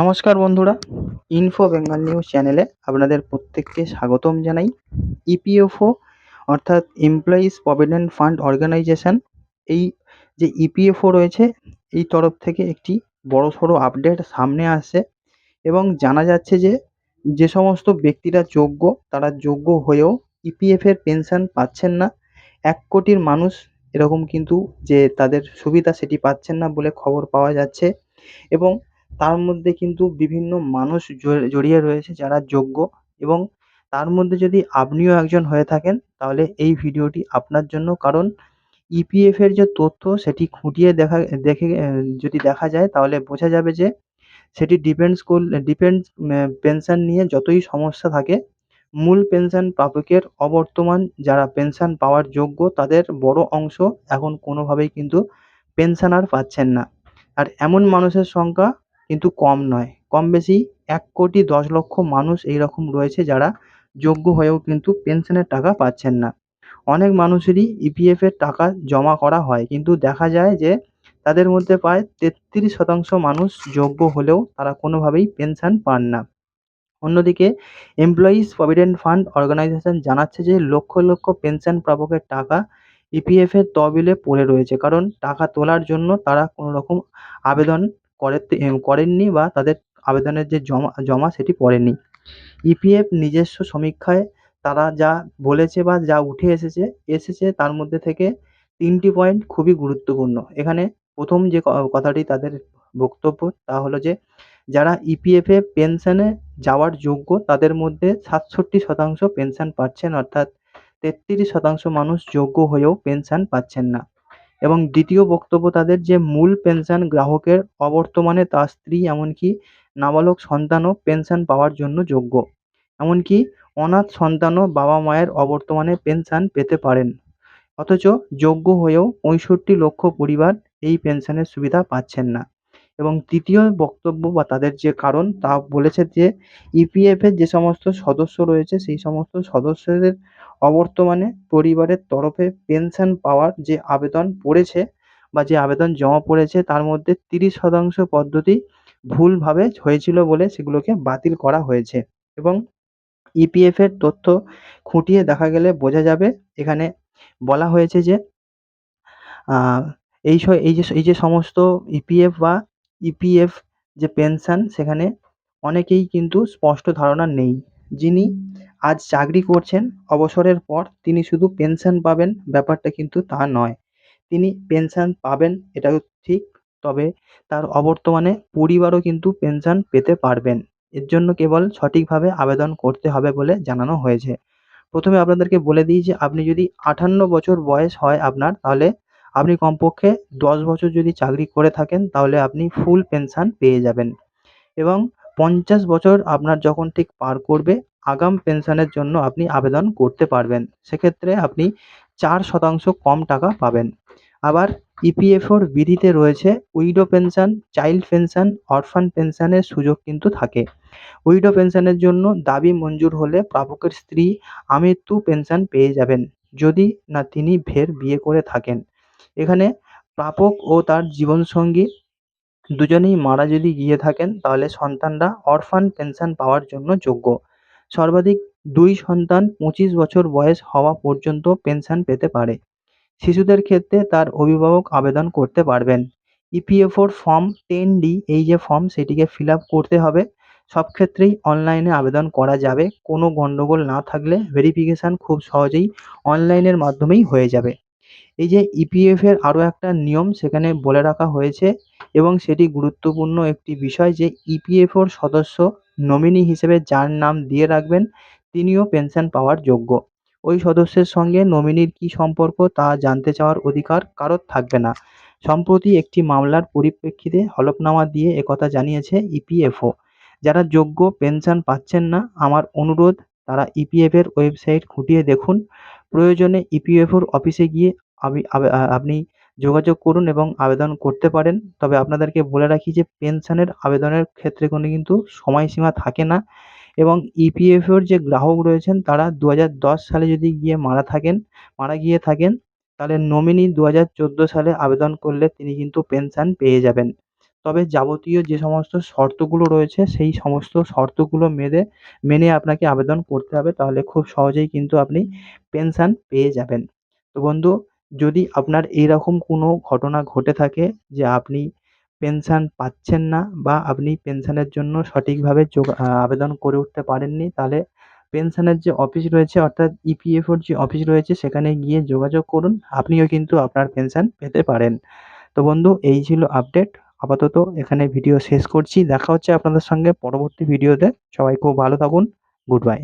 নমস্কার বন্ধুরা info Bengal news চ্যানেলে আপনাদের প্রত্যেককে স্বাগতম জানাই। ইপিএফও অর্থাৎ এমপ্লয়িজ প্রভিডেন্ট ফান্ড অর্গানাইজেশন এই যে ইপিএফও রয়েছে, এই তরফ থেকে একটি বড় সড়ো আপডেট সামনে আসছে এবং জানা যাচ্ছে যে যে সমস্ত ব্যক্তিরা যোগ্য, তারা যোগ্য হয়েও ইপিএফের পেনশন পাচ্ছেন না। এক কোটির মানুষ এরকম কিন্তু যে তাদের সুবিধা সেটি পাচ্ছেন না বলে খবর পাওয়া যাচ্ছে এবং তার মধ্যে কিন্তু বিভিন্ন মানুষ জড়িয়ে রয়েছে যারা যোগ্য এবং তার মধ্যে যদি আপনিও একজন হয়ে থাকেন তাহলে এই ভিডিওটি আপনার জন্য। কারণ ইপিএফের যে তথ্য সেটি খুঁটিয়ে দেখা, দেখে যদি দেখা যায় তাহলে বোঝা যাবে যে সেটি ডিপেন্ডস করলে ডিপেন্ডস পেনশন নিয়ে যতই সমস্যা থাকে, মূল পেনশন প্রাপকের অবর্তমান যারা পেনশন পাওয়ার যোগ্য তাদের বড় অংশ এখন কোনোভাবেই কিন্তু পেনশন আর পাচ্ছেন না। আর এমন মানুষের সংখ্যা কিন্তু কম নয়। কম বেশি এক কোটি দশ লক্ষ মানুষ এইরকম রয়েছে যারা যোগ্য হয়েও কিন্তু পেনশনের টাকা পাচ্ছেন না। অনেক মানুষেরই ইপিএফের টাকা জমা করা হয়, কিন্তু দেখা যায় যে তাদের মধ্যে প্রায় তেত্রিশ শতাংশ মানুষ যোগ্য হলেও তারা কোনোভাবেই পেনশন পান না। অন্যদিকে এমপ্লয়িজ প্রভিডেন্ট ফান্ড অর্গানাইজেশন জানাচ্ছে যে লক্ষ লক্ষ পেনশন প্রাপকের টাকা ইপিএফের তহবিলে পড়ে রয়েছে, কারণ টাকা তোলার জন্য তারা কোনো রকম আবেদন করে করেননি বা তাদের আবেদনের যে জমা জমা সেটি পড়েনি ইপিএফ নিজস্ব সমীক্ষায় তারা যা বলেছে বা যা উঠে এসেছে এসেছে তার মধ্যে থেকে তিনটি পয়েন্ট খুবই গুরুত্বপূর্ণ। এখানে প্রথম যে কথাটি তাদের বক্তব্য তা হলো যে, যারা ইপিএফে পেনশনে যাওয়ার যোগ্য তাদের মধ্যে সাতষট্টি শতাংশ পেনশন পাচ্ছেন, অর্থাৎ তেত্রিশ শতাংশ মানুষ যোগ্য হয়েও পেনশন পাচ্ছেন না। এবং দ্বিতীয় বক্তব্য তাদের যে মূল পেনশন গ্রাহকের অবর্তমানে তার স্ত্রী, এমনকি নাবালক সন্তানও পেনশন পাওয়ার জন্য যোগ্য। এমনকি অনাথ সন্তানও বাবা মায়ের অবর্তমানে পেনশন পেতে পারেন। অথচ যোগ্য হয়েও পঁয়ষট্টি লক্ষ পরিবার এই পেনশনের সুবিধা পাচ্ছেন না। এবং তৃতীয় বক্তব্য বা তাদের যে কারণ তা বলেছে যে ইপিএফের যে সমস্ত সদস্য রয়েছে, সেই সমস্ত সদস্যদের অবর্তমানে পরিবারের তরফে পেনশন পাওয়ার যে আবেদন পড়েছে বা যে আবেদন জমা পড়েছে, তার মধ্যে তিরিশ শতাংশ পদ্ধতি ভুলভাবে হয়েছিল বলে সেগুলোকে বাতিল করা হয়েছে এবং ইপিএফের তথ্য খুঁটিয়ে দেখা গেলে বোঝা যাবে। এখানে বলা হয়েছে যে এই এই যে এই যে সমস্ত ইপিএফ বা ইপিএফ যে পেনশন, সেখানে অনেকেই কিন্তু স্পষ্ট ধারণা নেই। যিনি আজ চাকরি করছেন, অবসরের পর তিনি শুধু পেনশন পাবেন, ব্যাপারটা কিন্তু তা নয়। তিনি পেনশন পাবেন, এটাও ঠিক, তবে তার অবর্তমানে পরিবারও কিন্তু পেনশন পেতে পারবেন। এর জন্য কেবল সঠিকভাবে আবেদন করতে হবে বলে জানানো হয়েছে। প্রথমে আপনাদেরকে বলে দিই যে, আপনি যদি আটান্ন বছর বয়স হয় আপনার, তাহলে আপনি কমপক্ষে দশ বছর যদি চাকরি করে থাকেন, তাহলে আপনি ফুল পেনশন পেয়ে যাবেন। এবং পঞ্চাশ বছর আপনার যখন ঠিক পার করবে আগাম পেনশনের জন্য আপনি আবেদন করতে পারবেন। সেক্ষেত্রে আপনি চার শতাংশ কম টাকা পাবেন। আবার ইপিএফওর বিধিতে রয়েছে, widow pension, child pension, orphan পেনশনের সুযোগ কিন্তু থাকে। উইডো পেনশনের জন্য দাবি মঞ্জুর হলে প্রাপকের স্ত্রী আমৃত্যু পেনশন পেয়ে যাবেন, যদি না তিনি ফের বিয়ে করে থাকেন। এখানে প্রাপক ও তার জীবনসঙ্গী দুজনেই মারা যদি গিয়ে থাকেন, তাহলে সন্তানরা অরফান পেনশন পাওয়ার জন্য যোগ্য। সর্বাধিক দুই সন্তান পঁচিশ বছর বয়স হওয়া পর্যন্ত পেনশন পেতে পারে। শিশুদের ক্ষেত্রে তার অভিভাবক আবেদন করতে পারবেন। ইপিএফওর ফর্ম টেন ডি এই যে ফর্ম সেটিকে ফিল আপ করতে হবে। সব ক্ষেত্রেই অনলাইনে আবেদন করা যাবে। কোনো গণ্ডগোল না থাকলে ভেরিফিকেশান খুব সহজেই অনলাইনের মাধ্যমেই হয়ে যাবে। এই যে ইপিএফের আরও একটা নিয়ম সেখানে বলে রাখা হয়েছে এবং সেটি গুরুত্বপূর্ণ একটি বিষয় যে ইপিএফওর সদস্য নমিনি হিসেবে যার নাম দিয়ে রাখবেন, তিনিও পেনশন পাওয়ার যোগ্য। ওই সদস্যের সঙ্গে নমিনির কী সম্পর্ক তা জানতে চাওয়ার অধিকার কারোর থাকবে না। সম্প্রতি একটি মামলার পরিপ্রেক্ষিতে হলফনামা দিয়ে একথা জানিয়েছে ইপিএফও যারা যোগ্য পেনশন পাচ্ছেন না, আমার অনুরোধ, তারা ইপিএফের ওয়েবসাইট খুঁটিয়ে দেখুন। প্রয়োজনে ইপিএফওর অফিসে গিয়ে আপনি যোগাযোগ করুন এবং আবেদন করতে পারেন। তবে আপনাদেরকে বলে রাখি যে, পেনশনের আবেদনের ক্ষেত্রে কোনো কিন্তু সময়সীমা থাকে না এবং ইপিএফওর যে গ্রাহক রয়েছেন, তারা দু হাজার দশ সালে যদি গিয়ে মারা থাকেন, মারা গিয়ে থাকেন, তাহলে নমিনি দু হাজার চোদ্দ সালে আবেদন করলে তিনি কিন্তু পেনশন পেয়ে যাবেন। তবে যাবতীয় যে সমস্ত শর্তগুলো রয়েছে, সেই সমস্ত শর্তগুলো মেনে মেনে আপনাকে আবেদন করতে হবে। তাহলে খুব সহজেই কিন্তু আপনি পেনশন পেয়ে যাবেন। তো বন্ধু যদি আপনার এইরকম কোনো ঘটনা ঘটে থাকে যে আপনি পেনশন পাচ্ছেন না বা আপনি পেনশনের জন্য সঠিকভাবে যোগা আবেদন করে উঠতে পারেননি, তাহলে পেনশনের যে অফিস রয়েছে অর্থাৎ ইপিএফওর যে অফিস রয়েছে সেখানে গিয়ে যোগাযোগ করুন, আপনিও কিন্তু আপনার পেনশন পেতে পারেন। তো বন্ধু, এই ছিল আপডেট। আপাতত এখানে ভিডিও শেষ করছি। দেখা হচ্ছে আপনাদের সঙ্গে পরবর্তী ভিডিওতে। সবাই খুব ভালো থাকুন। Good bye.